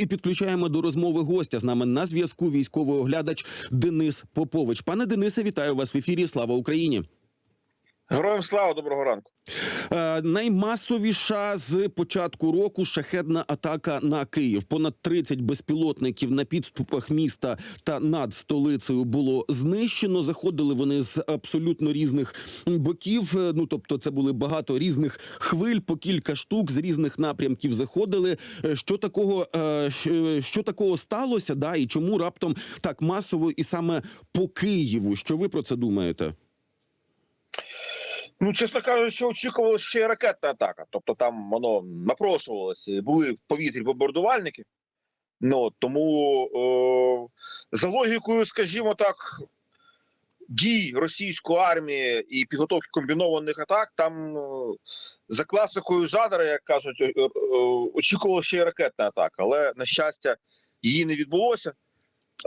і підключаємо до розмови гостя. З нами на зв'язку військовий оглядач Денис Попович. Пане Денисе, вітаю вас в ефірі. Слава Україні! Героям слава, доброго ранку. Е, наймасовіша з початку року шахедна атака на Київ. Понад 30 безпілотників на підступах міста та над столицею було знищено. Заходили вони з абсолютно різних боків. Е, Ну тобто, це були багато різних хвиль, по кілька штук з різних напрямків заходили. Е, Що такого, е, що такого сталося? Да, і чому раптом так масово і саме по Києву? Що ви про це думаєте? Ну, чесно кажучи, очікувалося ще й ракетна атака. Тобто там воно напрошувалося, були в повітрі бомбардувальники. Ну тому е, за логікою, скажімо так, дій російської армії і підготовки комбінованих атак, там е, за класикою жанру, як кажуть, е, е, очікувалося ще й ракетна атака, але на щастя, її не відбулося.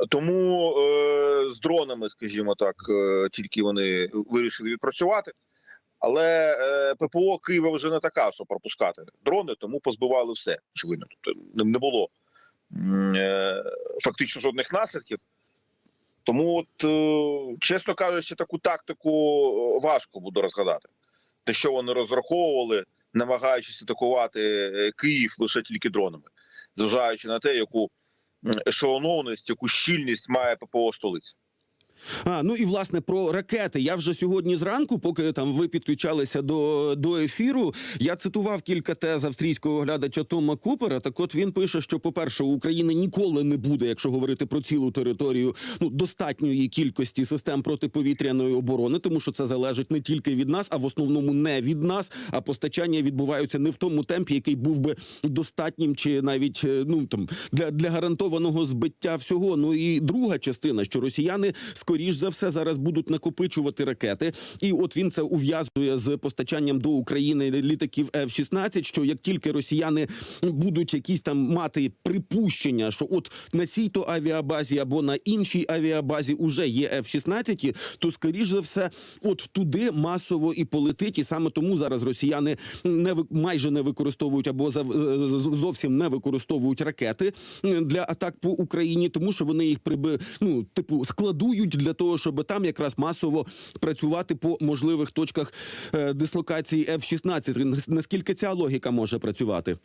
Тому е, з дронами, скажімо так, е, тільки вони вирішили відпрацювати. Але е, ППО Києва вже не така, що пропускати дрони, тому позбивали все. Очевидно, тобто не не було е, фактично жодних наслідків. Тому, от, е, чесно кажучи, таку тактику е, важко буде розгадати. Те, що вони розраховували, намагаючись атакувати е, Київ лише тільки дронами, зважаючи на те, яку м, ешелонованість, яку щільність має ППО столиці. А ну і власне про ракети. Я вже сьогодні зранку, поки там ви підключалися до, до ефіру, я цитував кілька тез австрійського оглядача Тома Купера. Так, от він пише, що, по-перше, України ніколи не буде, якщо говорити про цілу територію, ну достатньої кількості систем протиповітряної оборони, тому що це залежить не тільки від нас, а в основному не від нас. А постачання відбуваються не в тому темпі, який був би достатнім, чи навіть е, ну там для, для гарантованого збиття всього. Ну і друга частина, що росіяни скоріш за все зараз будуть накопичувати ракети, і от він це ув'язує з постачанням до України літаків F-16, Що як тільки росіяни будуть якісь там мати припущення, що от на цій то авіабазі або на іншій авіабазі уже є F-16, то скоріш за все, от туди масово і полетить, і саме тому зараз росіяни не майже не використовують або за- зовсім не використовують ракети для атак по Україні, тому що вони їх приби, ну, типу складують для того, щоб там якраз масово працювати по можливих точках е, дислокації F-16. Наскільки ця логіка може працювати?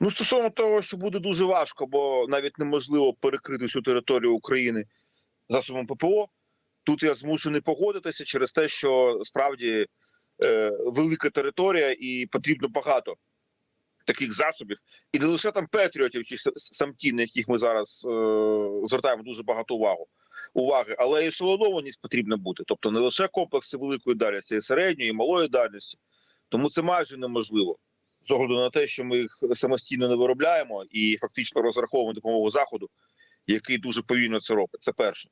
Ну, стосовно того, що буде дуже важко, бо навіть неможливо перекрити всю територію України засобом ППО. Тут я змушений погодитися через те, що справді е, велика територія і потрібно багато таких засобів, і не лише там Петріотів чи С- самті, на яких ми зараз е, звертаємо дуже багато увагу. Уваги, але і ешелонованість потрібна бути, тобто не лише комплекси великої дальності, а середньої, і малої дальності. Тому це майже неможливо з огляду на те, що ми їх самостійно не виробляємо і фактично розраховуємо допомогу заходу, який дуже повільно це робить. Це перше.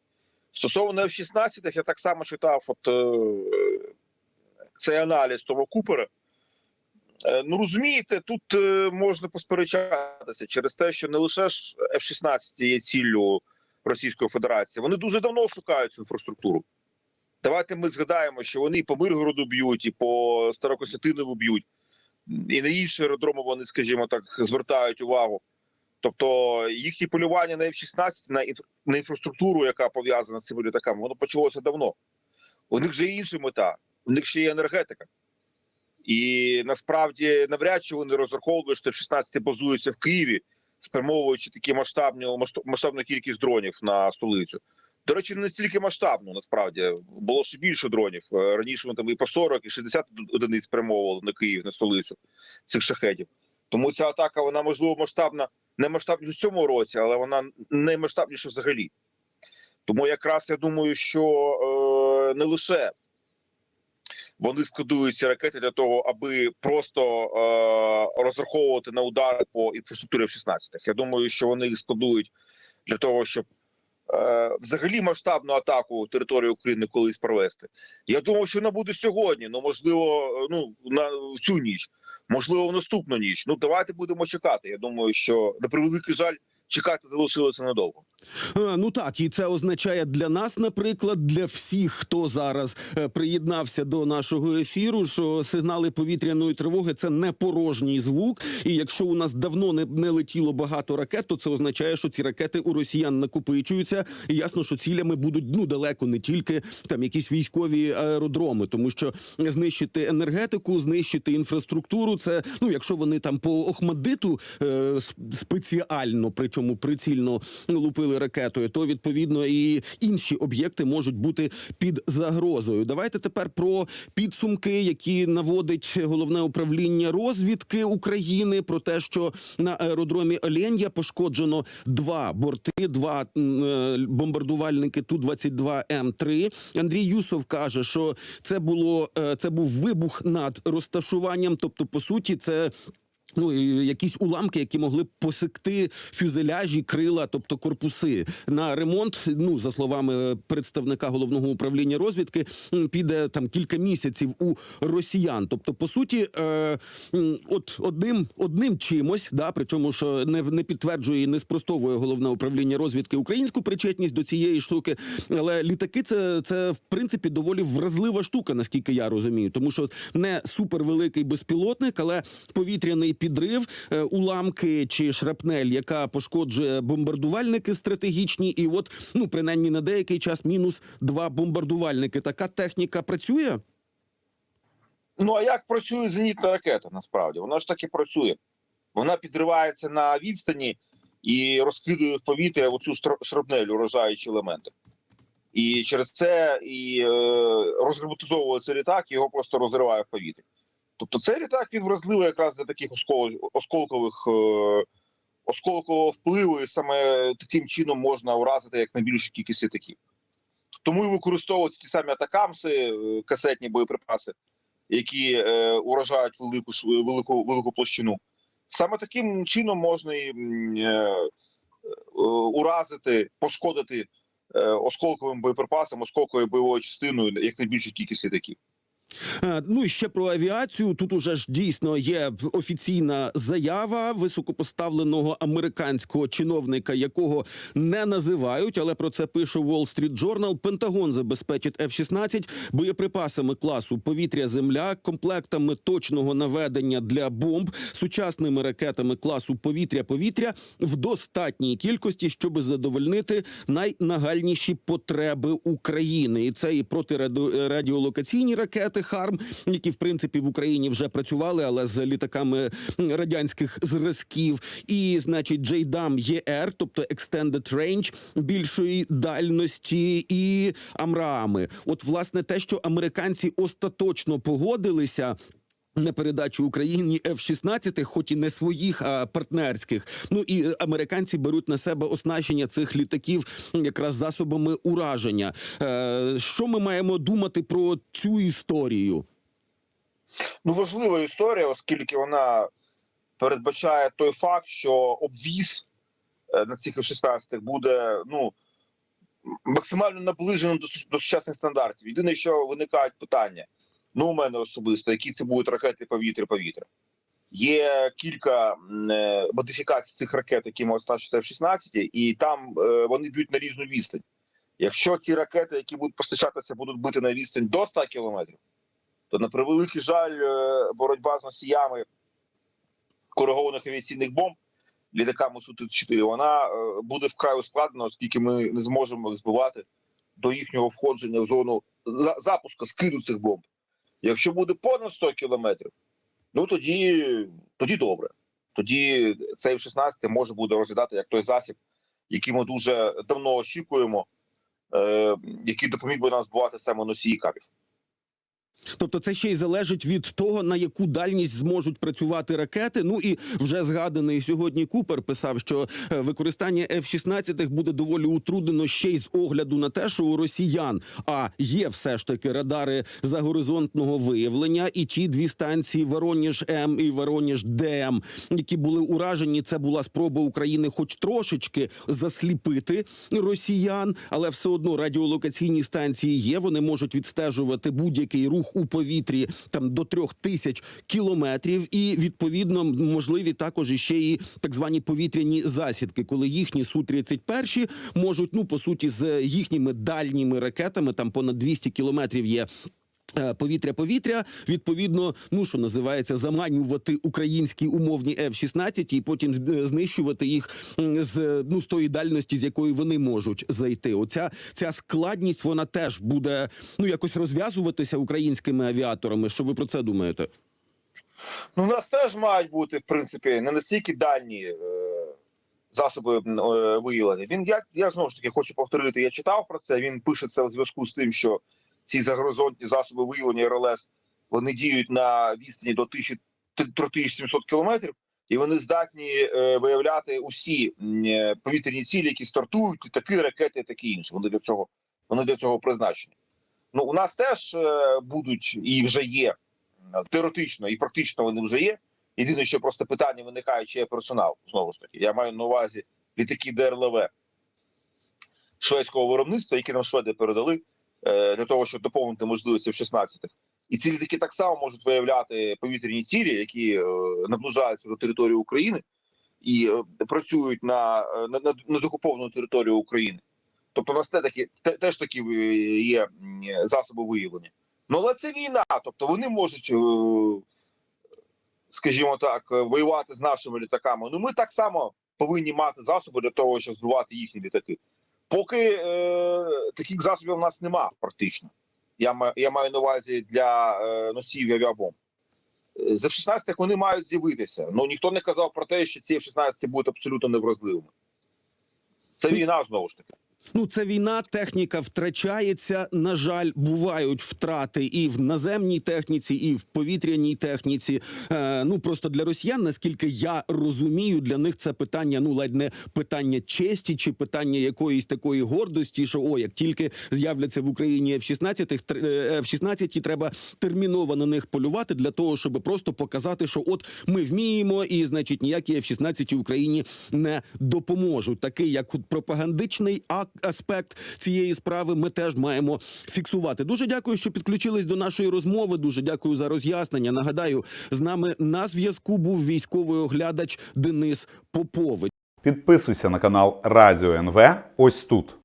Стосовно F-16, я так само читав от, е, цей аналіз того Купера. Е, Ну розумієте, тут е, можна посперечатися через те, що не лише ж F-16 є ціллю Російської Федерації, вони дуже давно шукають цю інфраструктуру. Давайте ми згадаємо, що вони і по Миргороду б'ють, і по Старокостянтинову б'ють і на інші аеродроми вони, скажімо так, звертають увагу. Тобто їхнє полювання на F-16, на, інф... на інфраструктуру, яка пов'язана з цими літаками, воно почалося давно. У них вже інша мета, у них ще є енергетика. І насправді навряд чи вони розраховували, що F-16 базуються в Києві, спрямовуючи такі масштабні масштаб- масштабну кількість дронів на столицю. До речі, не настільки масштабно, насправді було ще більше дронів. Е, Раніше вони там і по 40, і 60 одиниць спрямовували на Київ, на столицю цих шахетів. Тому ця атака, вона можливо масштабна, не масштабніша в цьому році, але вона не масштабніша взагалі. Тому якраз я думаю, що е, не лише вони складують ці ракети для того, аби просто е, розраховувати на удари по інфраструктурі F-16. Я думаю, що вони їх складують для того, щоб е, взагалі масштабну атаку території України колись провести. Я думав, що вона буде сьогодні. Ну можливо, ну на в цю ніч, можливо, в наступну ніч. Ну давайте будемо чекати. Я думаю, що на превеликий жаль, чекати залишилося недовго. А, Ну так, і це означає для нас, наприклад, для всіх, хто зараз е, приєднався до нашого ефіру, що сигнали повітряної тривоги це не порожній звук. І якщо у нас давно не, не летіло багато ракет, то це означає, що ці ракети у росіян накопичуються. І ясно, що цілями будуть ну далеко не тільки там якісь військові аеродроми, тому що знищити енергетику, знищити інфраструктуру. Це ну, якщо вони там по Охмадиту е, спеціально, причому прицільно лупили ракетою, то відповідно і інші об'єкти можуть бути під загрозою. Давайте тепер про підсумки, які наводить головне управління розвідки України, про те, що на аеродромі Оленя пошкоджено два борти, два е, бомбардувальники ту 22 М 3 Андрій Юсов каже, що це було е, це був вибух над розташуванням. Тобто, по суті, це. Ну, якісь уламки, які могли посекти фюзеляжі, крила, тобто корпуси на ремонт. Ну за словами представника головного управління розвідки, піде там кілька місяців у росіян. Тобто, по суті, е, от одним одним чимось, да, причому що не, не підтверджує і не спростовує головне управління розвідки українську причетність до цієї штуки. Але літаки це, це в принципі доволі вразлива штука, наскільки я розумію, тому що не супервеликий безпілотник, але повітряний підрив, е, уламки чи шрапнель, яка пошкоджує бомбардувальники стратегічні, і от ну принаймні на деякий час мінус два бомбардувальники. Така техніка працює. Ну а як працює зенітна ракета? Насправді вона ж таки працює. Вона підривається на відстані і розкидує в повітря оцю шрапнелю, уражаючі елементи. І через це і е, розгерметизовує літак, його просто розриває в повітрі. Тобто цей літак він вразливий якраз для таких оскол- осколкових е, осколкового впливу, і саме таким чином можна уразити як найбільшу кількість літаків. Тому і використовують ті самі атакамси, е, касетні боєприпаси, які е, уражають велику велику велику площину. Саме таким чином можна і е, е, уразити, пошкодити е, осколковим боєприпасом, осколковою бойовою частиною як найбільшу кількість літаків. Е, Ну і ще про авіацію. Тут уже ж дійсно є офіційна заява високопоставленого американського чиновника, якого не називають, але про це пише Wall Street Journal. Пентагон забезпечить F-16 боєприпасами класу повітря-земля, комплектами точного наведення для бомб, сучасними ракетами класу повітря-повітря в достатній кількості, щоб задовольнити найнагальніші потреби України. І це і протирадіолокаційні ракети ХАРМ, які в принципі в Україні вже працювали, але з літаками радянських зразків, і значить JDAM ЄР, тобто Extended Range більшої дальності, і Амраами. От власне те, що американці остаточно погодилися. На передачу Україні F-16, хоч і не своїх, а партнерських. Ну і американці беруть на себе оснащення цих літаків якраз засобами ураження. Е, що ми маємо думати про цю історію? Ну, важлива історія, оскільки вона передбачає той факт, що обвіз е, на цих F-16 буде ну максимально наближеним до, до сучасних стандартів. Єдине, що виникають питання. Ну, у мене особисто, які це будуть ракети повітря-повітря. Є кілька е, модифікацій цих ракет, які можуть стати F-16, і там е, вони б'ють на різну відстань. Якщо ці ракети, які будуть постачатися, будуть бити на відстань до 100 кілометрів, то на превеликий жаль, е, боротьба з носіями коригованих авіаційних бомб літаками Су-34, вона е, буде вкрай ускладнена, оскільки ми не зможемо їх збивати до їхнього входження в зону за- запуску скиду цих бомб. Якщо буде понад 100 кілометрів, ну тоді, тоді добре. Тоді цей в 16 може буде розглядати як той засіб, який ми дуже давно очікуємо, е, який допоміг би нам збувати саме носії кабів. Тобто, це ще й залежить від того, на яку дальність зможуть працювати ракети. Ну і вже згаданий сьогодні Купер писав, що е, використання F-16 буде доволі утруднено ще й з огляду на те, що у росіян а є все ж таки радари загоризонтного виявлення, і ті дві станції Вороніж М і Вороніж ДМ, які були уражені. Це була спроба України, хоч трошечки засліпити росіян, але все одно радіолокаційні станції є. Вони можуть відстежувати будь-який рух у повітрі там до трьох тисяч кілометрів, і відповідно можливі також іще і так звані повітряні засідки, коли їхні су 31 можуть, ну по суті, з їхніми дальніми ракетами, там понад 200 кілометрів є. Е, Повітря-повітря, відповідно, ну що називається, заманювати українські умовні F-16 і потім е, знищувати їх з ну з тої дальності, з якої вони можуть зайти. Оця ця складність вона теж буде ну якось розв'язуватися українськими авіаторами. Що ви про це думаєте? Ну, у нас теж мають бути, в принципі, не настільки дальні е, засоби м, е, виявлення. Він я, я знову ж таки хочу повторити. Я читав про це. Він пише це в зв'язку з тим, що ці загоризонтні засоби виявлення РЛС вони діють на відстані до 1000 3700 кілометрів, і вони здатні е, виявляти усі е, повітряні цілі, які стартують, літаки, ракети, і таке інше. Вони для цього вони для цього призначені. Ну у нас теж е, будуть і вже є теоретично і практично вони вже є. Єдине, що просто питання виникає, чи є персонал. Знову ж таки, я маю на увазі літаки ДРЛВ шведського виробництва, які нам шведи передали для того, щоб доповнити можливості в 16-х. І ці літаки так само можуть виявляти повітряні цілі, які е, наближаються до території України і е, працюють на, е, на, на, на докуповану територію України. Тобто, у нас те такі те, теж такі е, є засоби виявлення. Ну, але це війна, тобто вони можуть, е, скажімо так, е, воювати з нашими літаками. Ну ми так само повинні мати засоби для того, щоб збивати їхні літаки. Поки е, таких засобів у нас нема практично. Я, я маю на увазі для е, носіїв авіабомб. Е, За 16 вони мають з'явитися. Ну ніхто не казав про те, що ці F-16 будуть абсолютно невразливими. Це війна знову ж таки. Ну, це війна, техніка втрачається. На жаль, бувають втрати і в наземній техніці, і в повітряній техніці. Е, ну просто для росіян, наскільки я розумію, для них це питання, ну ледь не питання честі чи питання якоїсь такої гордості, що о, як тільки з'являться в Україні F-16, тр- е, F-16, треба терміново на них полювати для того, щоб просто показати, що от ми вміємо, і значить ніякі F-16 Україні не допоможуть. Такий як пропагандичний ак- аспект цієї справи ми теж маємо фіксувати. Дуже дякую, що підключились до нашої розмови. Дуже дякую за роз'яснення. Нагадаю, з нами на зв'язку був військовий оглядач Денис Попович. Підписуйся на канал Радіо НВ ось тут.